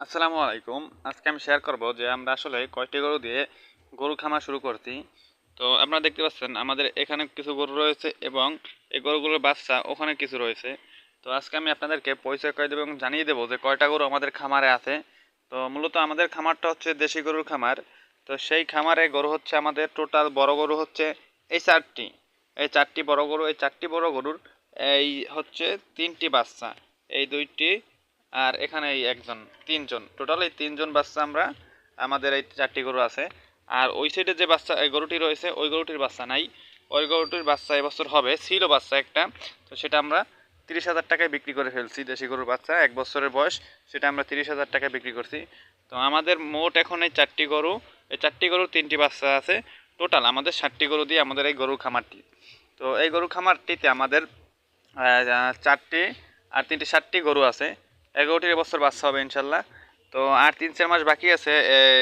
আসসালামু আলাইকুম। আজকে আমি শেয়ার করব যে আমরা আসলে কয়টি গরু দিয়ে গরু খামার শুরু করছি। তো আপনারা দেখতে পাচ্ছেন, আমাদের এখানে কিছু গরু রয়েছে এবং এই গরুগুলোর বাচ্চা ওখানে কিছু রয়েছে। তো আজকে আমি আপনাদেরকে পরিচয় করে দেবো এবং জানিয়ে দেবো যে কয়টা গরু আমাদের খামারে আছে। তো মূলত আমাদের খামারটা হচ্ছে দেশি গরুর খামার। তো সেই খামারে গরু হচ্ছে আমাদের টোটাল বড় গরু হচ্ছে এই চারটি। এই চারটি বড় গরু, এই চারটি বড় গরুর এই হচ্ছে তিনটি বাচ্চা। এই দুইটি আর এখানে এই একজন, তিনজন। টোটাল এই তিনজন বাচ্চা আমরা, আমাদের এই চারটি গরু আছে। আর ওই সাইডে যে বাচ্চা, এই গরুটি রয়েছে, ওই গরুটির বাচ্চা নাই। ওই গরুটির বাচ্চা এবছর হবে, ছিল বাচ্চা একটা, তো সেটা আমরা তিরিশ হাজার টাকায় বিক্রি করে ফেলছি দেশি গরুর বাচ্চা, এক বছরের বয়স, সেটা আমরা তিরিশ হাজার টাকায় বিক্রি করছি। তো আমাদের মোট এখন এই চারটি গরু, এই চারটি গরুর তিনটি বাচ্চা আছে। টোটাল আমাদের ষাটটি গরু দিয়ে আমাদের এই গরুর খামারটি। তো এই গরু খামারটিতে আমাদের চারটি আর তিনটি ষাটটি গরু আছে। এগারোটির এবছর বাচ্চা হবে ইনশাল্লাহ। তো আর তিন চার মাস বাকি আছে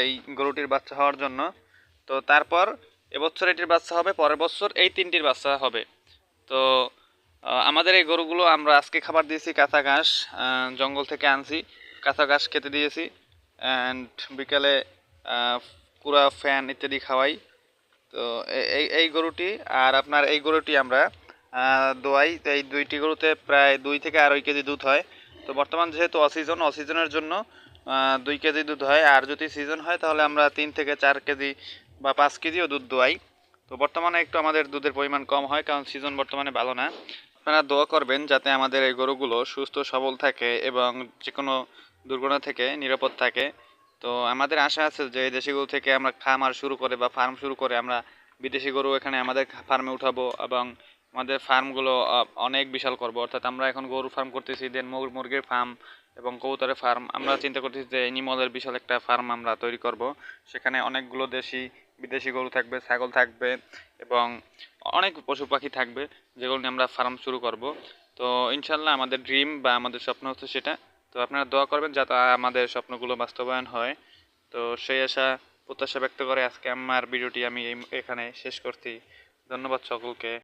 এই গরুটির বাচ্চা হওয়ার জন্য। তো তারপর এবছর এটির বাচ্চা হবে, পরের বছর এই তিনটির বাচ্চা হবে। তো আমাদের এই গরুগুলো আমরা আজকে খাবার দিয়েছি কাঁচা ঘাস জঙ্গল থেকে আনছি। কাঁচা ঘাস খেতে দিয়েছি অ্যান্ড বিকালে কুড়া ফ্যান ইত্যাদি খাওয়াই। তো এই এই গরুটি আর আপনার এই গরুটি আমরা দোয়াই। এই দুইটি গরুতে প্রায় দুই থেকে আড়াই কেজি দুধ হয়। তো বর্তমান যেহেতু অসিজন অসিজনের জন্য দুই কেজি দুধ হয়। আর যদি সিজন হয়, তাহলে আমরা তিন থেকে চার কেজি বা পাঁচ কেজিও দুধ দোয়াই। তো বর্তমানে একটু আমাদের দুধের পরিমাণ কম হয়, কারণ সিজন বর্তমানে ভালো না। আপনারা দোয়া করবেন যাতে আমাদের এই গরুগুলো সুস্থ, সবল থাকে এবং যে কোনো দুর্ঘটনা থেকে নিরাপদ থাকে। তো আমাদের আশা আছে যে এই দেশি গরু থেকে আমরা খামার শুরু করে বা ফার্ম শুরু করে আমরা বিদেশি গরু এখানে আমাদের ফার্মে উঠাবো এবং আমাদের ফার্মগুলো অনেক বিশাল করব। অর্থাৎ আমরা এখন গরু ফার্ম করতেছি দেন মুরগির ফার্ম এবং কবুতরের ফার্ম আমরা চিন্তা করতেছি যে এনিমলের বিশাল একটা ফার্ম আমরা তৈরি করব। সেখানে অনেকগুলো দেশি, বিদেশি গরু থাকবে, ছাগল থাকবে এবং অনেক পশু পাখি থাকবে, যেগুলো নিয়ে আমরা ফার্ম শুরু করব। তো ইনশাল্লাহ আমাদের ড্রিম বা আমাদের স্বপ্ন হচ্ছে সেটা। তো আপনারা দোয়া করবেন যাতে আমাদের স্বপ্নগুলো বাস্তবায়ন হয়। তো সেই আশা, প্রত্যাশা ব্যক্ত করে আজকে আমার ভিডিওটি আমি এখানে শেষ করছি। ধন্যবাদ সকলকে।